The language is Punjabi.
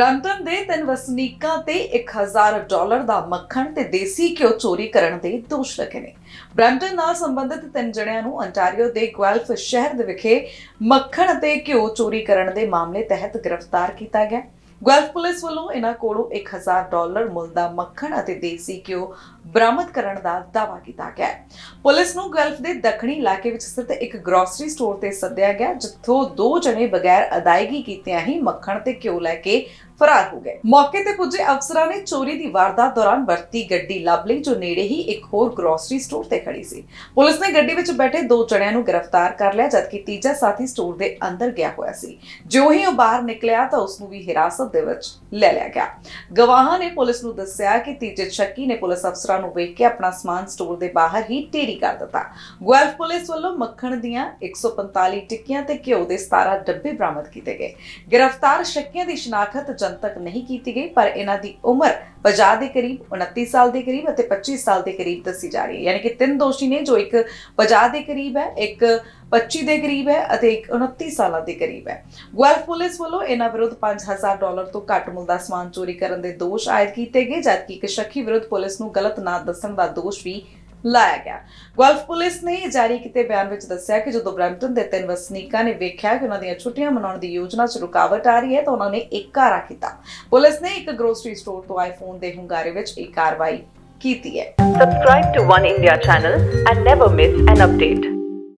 ਬ੍ਰੈਂਟਨ ਦੇ ਤਿੰਨ ਵਸਨੀਕਾਂ ਤੇ 1000 ਡਾਲਰ ਦਾ ਮੱਖਣ ਤੇ ਦੇਸੀ ਘਿਓ ਚੋਰੀ ਕਰਨ ਦੇ ਦੋਸ਼ ਲੱਗੇ ਨੇ। ਬ੍ਰੈਂਟਨ ਨਾਲ ਸੰਬੰਧਿਤ ਤਿੰਨ ਜਣਿਆਂ ਨੂੰ ਅੰਟਾਰੀਓ ਦੇ ਗੁਐਲਫ ਸ਼ਹਿਰ ਦੇ ਵਿਖੇ ਮੱਖਣ ਅਤੇ ਘਿਓ ਚੋਰੀ ਕਰਨ ਦੇ ਮਾਮਲੇ ਤਹਿਤ ਗ੍ਰਿਫਤਾਰ ਕੀਤਾ ਗਿਆ। ਗੁਐਲਫ ਪੁਲਿਸ ਵੱਲੋਂ ਇਹਨਾਂ ਕੋਲੋਂ 1000 ਡਾਲਰ ਮੁੱਲ ਦਾ ਮੱਖਣ ਅਤੇ ਦੇਸੀ ਘਿਓ ਬਰਾਮਦ ਕਰਨ ਦਾ ਦਾਅਵਾ ਕੀਤਾ ਗਿਆ ਪੁਲਿਸ ਨੂੰ ਗਲਫ ਦੇ ਦੱਖਣੀ ਇਲਾਕੇ ਵਿੱਚ ਸਥਿਤ ਇੱਕ ਗਰੋਸਰੀ ਸਟੋਰ ਤੇ ਸੱਦਿਆ ਗਿਆ, ਜਿੱਥੋਂ ਦੋ ਜਣੇ ਬਗੈਰ ਅਦਾਇਗੀ ਕੀਤਿਆਂ ਹੀ ਮੱਖਣ ਤੇ ਘਿਓ ਲੈ ਕੇ ਫਰਾਰ ਹੋ ਗਏ। ਮੌਕੇ ਤੇ ਪੁੱਜੇ ਅਫਸਰਾਂ ਨੇ ਚੋਰੀ ਦੀ ਵਾਰਦਾਤ ਦੌਰਾਨ ਵਰਤੀ ਗੱਡੀ ਲੱਭ ਜੋ ਨੇੜੇ ਹੀ ਇੱਕ ਹੋਰ ਗਰੋਸਰੀ ਸਟੋਰ ਤੇ ਖੜੀ ਸੀ। ਪੁਲਿਸ ਨੇ ਗੱਡੀ ਵਿੱਚ ਬੈਠੇ ਦੋ ਜਣਿਆਂ ਨੂੰ ਗ੍ਰਿਫਤਾਰ ਕਰ ਲਿਆ, ਜਦਕਿ ਤੀਜਾ ਸਾਥੀ ਸਟੋਰ ਦੇ ਅੰਦਰ ਗਿਆ ਹੋਇਆ ਸੀ। ਜਿਉਂ ਹੀ ਉਹ ਬਾਹਰ ਨਿਕਲਿਆ, ਤਾਂ ਉਸ ਨੂੰ ਵੀ ਹਿਰਾਸਤ ਦੇ ਵਿੱਚ ਲੈ ਲਿਆ ਗਿਆ। ਗਵਾਹਾਂ ਨੇ ਪੁਲਿਸ ਨੂੰ ਦੱਸਿਆ ਕਿ ਤੀਜੇ ਸ਼ੱਕੀ ਨੇ ਪੁਲਿਸ ਅਫਸਰਾਂ ਨੂੰ ਵੇਖ ਕੇ ਆਪਣਾ ਸਮਾਨ ਸਟੋਰ ਦੇ ਬਾਹਰ ਹੀ ਢੇਰੀ ਕਰ ਦਿੱਤਾ। ਗੁਆਲਫ ਪੁਲਿਸ ਵੱਲੋਂ ਮੱਖਣ ਦੀਆਂ 145 ਟਿੱਕੀਆਂ ਤੇ ਘਿਓ ਦੇ 17 ਡੱਬੇ ਬਰਾਮਦ ਕੀਤੇ ਗਏ। ਗ੍ਰਿਫਤਾਰ ਸ਼ੱਕੀਆਂ ਦੀ ਸ਼ਨਾਖਤ ਜਨਤਕ ਨਹੀਂ ਕੀਤੀ ਗਈ, ਪਰ ਇਹਨਾਂ ਦੀ ਉਮਰ 50 ਦੇ ਕਰੀਬ 29 ਸਾਲ ਦੇ ਕਰੀਬ ਅਤੇ 25 ਸਾਲ ਦੇ ਕਰੀਬ ਦੱਸੀ ਜਾ ਰਹੀ ਹੈ। ਯਾਨੀ ਕਿ ਤਿੰਨ ਦੋਸ਼ੀ ਨੇ ਜੋ ਇੱਕ 50 ਦੇ ਕਰੀਬ ਹੈ, ਇੱਕ 25 ਦੇ ਕਰੀਬ ਹੈ ਅਤੇ ਇੱਕ 29 ਸਾਲਾਂ ਦੇ ਕਰੀਬ ਹੈ। ਗੁਐਲਫ ਪੁਲਿਸ ਵੱਲੋਂ ਇਹਨਾਂ ਵਿਰੁੱਧ 5000 ਡਾਲਰ ਤੋਂ ਘੱਟ ਮੁੱਲ ਦਾ ਸਮਾਨ ਚੋਰੀ ਕਰਨ ਦੇ ਦੋਸ਼ ਆਇਦ ਕੀਤੇ ਗਏ, ਜਦਕਿ ਇੱਕ ਸ਼ੱਕੀ ਵਿਰੁੱਧ ਪੁਲਿਸ ਨੂੰ ਗਲਤ ਨਾਂ ਦੱਸਣ ਦਾ ਦੋਸ਼ ਵੀ ਲਾਇਆ ਗਿਆ। ਗਲਫ ਪੁਲਿਸ ਨੇ ਜਾਰੀ ਕੀਤੇ ਬਿਆਨ ਵਿੱਚ ਦੱਸਿਆ ਕਿ ਜਦੋਂ ਬ੍ਰੈਂਪਟਨ ਦੇ ਤਿੰਨ ਵਸਨੀਕਾਂ ਨੇ ਵੇਖਿਆ ਕਿ ਉਹਨਾਂ ਦੀਆਂ ਛੁੱਟੀਆਂ ਮਨਾਉਣ ਦੀ ਯੋਜਨਾ 'ਚ ਰੁਕਾਵਟ ਆ ਰਹੀ ਹੈ, ਤਾਂ ਉਹਨਾਂ ਨੇ ਇੱਕ ਘਾਰਾ ਕੀਤਾ। ਪੁਲਿਸ ਨੇ ਇੱਕ ਗਰੋਸਰੀ ਸਟੋਰ ਤੋਂ ਆਈਫੋਨ ਦੇ ਹੁੰਗਾਰੇ ਵਿੱਚ ਇਹ ਕਾਰਵਾਈ ਕੀਤੀ ਹੈ। Subscribe to One India channel and never miss an update.